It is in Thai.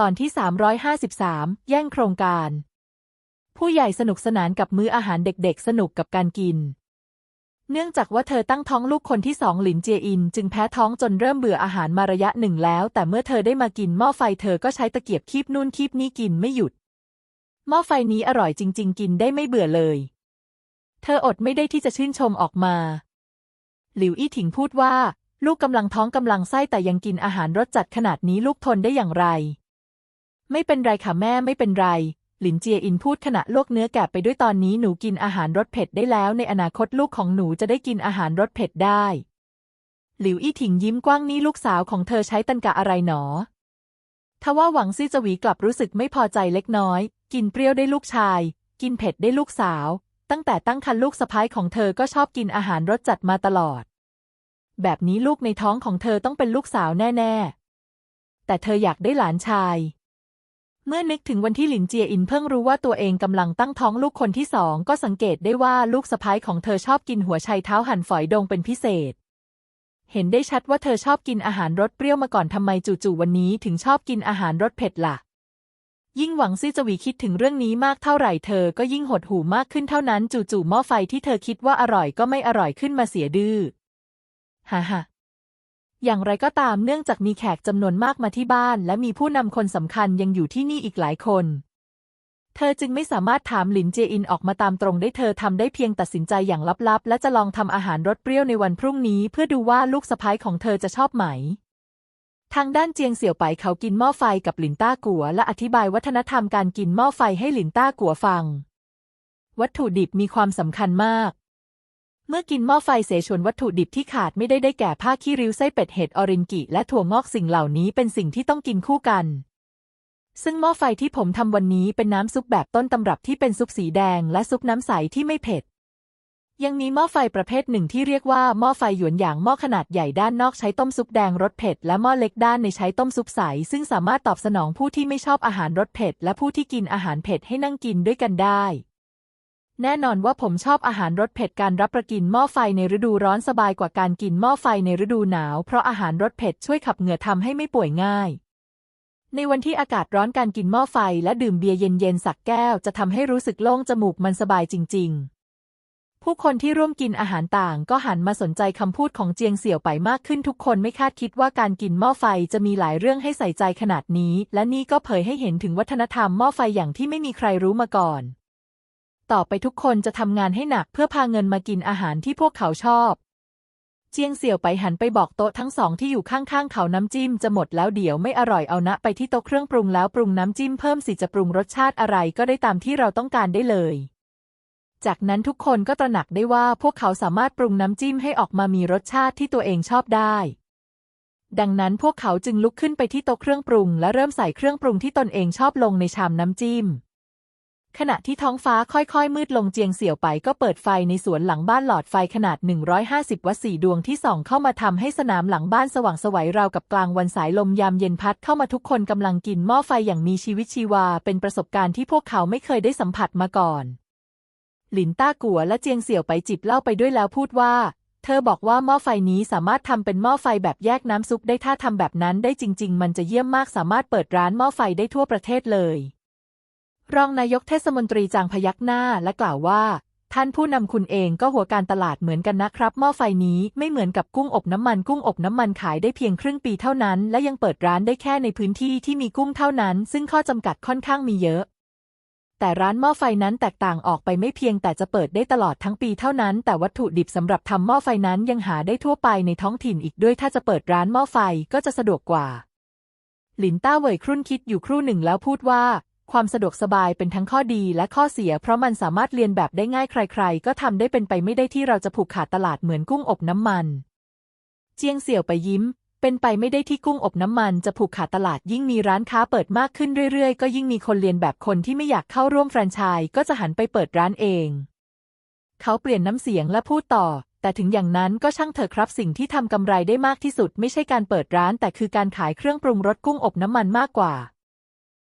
ตอนที่ 353 แย่งโครงการ ผู้ใหญ่สนุกสนานกับมื้ออาหารเด็กๆ สนุกกับการกิน เนื่องจากว่าเธอตั้งท้องลูกคนที่สองหลินเจียอิน จึงแพ้ท้องจนเริ่มเบื่ออาหารมาระยะหนึ่งแล้ว แต่เมื่อเธอได้มากินหม้อไฟเธอก็ใช้ตะเกียบคีบนู่นคีบนี่กินไม่หยุด หม้อไฟนี้อร่อยจริง ๆ กินได้ไม่เบื่อเลย เธออดไม่ได้ที่จะชื่นชมออกมา หลิวอี้ถิงพูดว่า ลูกกำลังท้องกำลังไส้แต่ยังกินอาหารรสจัดขนาดนี้ลูกทนได้อย่างไร ไม่เป็นไรค่ะแม่ไม่เป็นไร หลินเจียอินพูดขณะลวกเนื้อแกะไปด้วยตอนนี้หนูกินอาหารรสเผ็ดได้แล้ว ในอนาคตลูกของหนูจะได้กินอาหารรสเผ็ดได้ หลิวอี้ถิงยิ้มกว้างนี่ลูกสาวของเธอใช้ตันกะอะไรหนอทว่าหวังซี่จวีกลับรู้สึกไม่พอใจเล็กน้อย กินเปรี้ยวได้ลูกชาย กินเผ็ดได้ลูกสาว ตั้งแต่ตั้งครรภ์ลูกสะพ้ายของเธอก็ชอบกินอาหารรสจัดมาตลอด แบบนี้ลูกในท้องของเธอต้องเป็นลูกสาวแน่ ๆ แต่เธออยากได้หลานชาย เมื่อนึกถึงวันที่หลินเจียอินเพิ่งรู้ว่าตัวเองกำลังตั้งท้องลูกคนที่สองก็สังเกตได้ว่าลูกสะพ้ายของเธอชอบกินหัวไชเท้าหั่นฝอยดงเป็นพิเศษ เห็นได้ชัดว่าเธอชอบกินอาหารรสเปรี้ยวมาก่อนทำไมจู่ๆวันนี้ถึงชอบกินอาหารรสเผ็ดล่ะ ยิ่งหวังซี่จวีคิดถึงเรื่องนี้มากเท่าไหร่เธอก็ยิ่งหดหู่มากขึ้นเท่านั้นจู่ๆหม้อไฟที่เธอคิดว่าอร่อยก็ไม่อร่อยขึ้นมาเสียดื้อฮ่าฮ่า อย่างไรก็ตามเนื่องจากมีแขกจำนวนมากมาที่บ้าน และมีผู้นำคนสำคัญยังอยู่ที่นี่อีกหลายคน เธอจึงไม่สามารถถามหลินเจอินออกมาตามตรงได้เธอทำได้เพียงตัดสินใจอย่างลับๆ และจะลองทำอาหารรสเปรี้ยวในวันพรุ่งนี้ เพื่อดูว่าลูกสะพ้ายของเธอจะชอบไหมทางด้านเจียงเสี่ยวไปเขากินหม้อไฟกับหลินต้ากัว และอธิบายวัฒนธรรมการกินหม้อไฟให้หลินต้ากัวฟัง วัตถุดิบมีความสำคัญมาก เมื่อกินหม้อไฟเสฉวนวัตถุดิบที่ขาดไม่ได้ได้แก่ผ้าขี้ริ้วไส้เป็ดเห็ดออรินกิ และถั่วงอกสิ่งเหล่านี้เป็นสิ่งที่ต้องกินคู่กัน ซึ่งหม้อไฟที่ผมทำวันนี้เป็นน้ำซุปแบบต้นตำรับที่เป็นซุปสีแดง และซุปน้ำใสที่ไม่เผ็ด ยังมีหม้อไฟประเภทหนึ่งที่เรียกว่าหม้อไฟหยวนหยางหม้อขนาดใหญ่ด้านนอกใช้ต้มซุปแดงรสเผ็ดและหม้อเล็กด้านในใช้ต้มซุปใส ซึ่งสามารถตอบสนองผู้ที่ไม่ชอบอาหารรสเผ็ด และผู้ที่กินอาหารเผ็ดให้นั่งกินด้วยกันได้ แน่นอนว่าผมชอบอาหารรสเผ็ดการรับประกินหม้อไฟในฤดูร้อนสบายกว่าการกินหม้อไฟในฤดูหนาว เพราะอาหารรสเผ็ดช่วยขับเหงื่อทำให้ไม่ป่วยง่าย ในวันที่อากาศร้อนการกินหม้อไฟและดื่มเบียร์เย็นๆสักแก้วจะทำให้รู้สึกโล่งจมูกมันสบายจริง ๆ ผู้คนที่ร่วมกินอาหารต่างก็หันมาสนใจคำพูดของเจียงเสี่ยวไปมากขึ้นทุกคนไม่คาดคิดว่าการกินหม้อไฟจะมีหลายเรื่องให้ใส่ใจขนาดนี้ และนี่ก็เผยให้เห็นถึงวัฒนธรรมหม้อไฟอย่างที่ไม่มีใครรู้มาก่อน ต่อไปทุกคนจะทำงานให้หนักเพื่อพาเงินมากินอาหารที่พวกเขาชอบ เจียงเสี่ยวไปหันไปบอกโต๊ะทั้งสองที่อยู่ข้างๆเขาน้ำจิ้มจะหมดแล้วเดี๋ยวไม่อร่อยเอานะไปที่โต๊ะเครื่องปรุงแล้วปรุงน้ำจิ้มเพิ่มสิจะปรุงรสชาติอะไรก็ได้ตามที่เราต้องการได้เลยจากนั้นทุกคนก็ตระหนักได้ว่าพวกเขาสามารถปรุงน้ำจิ้มให้ออกมามีรสชาติที่ตัวเองชอบได้ ดังนั้นพวกเขาจึงลุกขึ้นไปที่โต๊ะเครื่องปรุง และเริ่มใส่เครื่องปรุงที่ตนเองชอบลงในชามน้ำจิ้ม ขณะที่ท้องฟ้าค่อยๆ มืดลงเจียงเสี่ยวไปก็เปิดไฟในสวนหลังบ้านหลอดไฟขนาด 150 วัตต์สี่ดวงที่ส่องเข้ามาทำให้สนามหลังบ้านสว่างสวัยราวกับกลางวันสายลมยามเย็นพัดเข้ามาทุกคนกำลังกินหม้อไฟอย่างมีชีวิตชีวา เป็นประสบการณ์ที่พวกเขาไม่เคยได้สัมผัสมาก่อน หลินต้ากัวและเจียงเสี่ยวไปจิบเหล้าไปด้วยแล้วพูดว่า เธอบอกว่าหม้อไฟนี้สามารถทำเป็นหม้อไฟแบบแยกน้ำซุปได้ถ้าทำแบบนั้นได้จริง ๆ มันจะเยี่ยมมากสามารถเปิดร้านหม้อไฟได้ทั่วประเทศเลย รองนายกเทศมนตรีจางพยักหน้าและกล่าวว่า ท่านผู้นำคุณเองก็หัวการตลาดเหมือนกันนะครับ หม้อไฟนี้ไม่เหมือนกับกุ้งอบน้ำมัน กุ้งอบน้ำมันขายได้เพียงครึ่งปีเท่านั้น และยังเปิดร้านได้แค่ในพื้นที่ที่มีกุ้งเท่านั้น ซึ่งข้อจำกัดค่อนข้างมีเยอะแต่ร้านหม้อไฟนั้นแตกต่างออกไปไม่เพียงแต่จะเปิดได้ตลอดทั้งปีเท่านั้น แต่วัตถุดิบสำหรับทำหม้อไฟนั้นยังหาได้ทั่วไปในท้องถิ่นอีกด้วยถ้าจะเปิดร้านหม้อไฟก็จะสะดวกกว่า หลินต้าเหวยครุ่นคิดอยู่ครู่หนึ่งแล้วพูดว่า ความสะดวกสบายเป็นทั้งข้อดีและข้อเสีย เพราะมันสามารถเรียนแบบได้ง่ายใคร ๆ ก็ทำได้เป็นไปไม่ได้ที่เราจะผูกขาดตลาดเหมือนกุ้งอบน้ำมัน เจียงเสี่ยวไปยิ้ม เป็นไปไม่ได้ที่กุ้งอบน้ำมันจะผูกขาดตลาดยิ่งมีร้านค้าเปิดมากขึ้นเรื่อย ๆ ก็ยิ่งมีคนเรียนแบบคนที่ไม่อยากเข้าร่วมแฟรนไชส์ก็จะหันไปเปิดร้านเอง เขาเปลี่ยนน้ำเสียงและพูดต่อแต่ถึงอย่างนั้นก็ช่างเถอะครับสิ่งที่ทำกำไรได้มากที่สุด ไม่ใช่การเปิดร้าน แต่คือการขายเครื่องปรุงรสกุ้งอบน้ำมันมากกว่า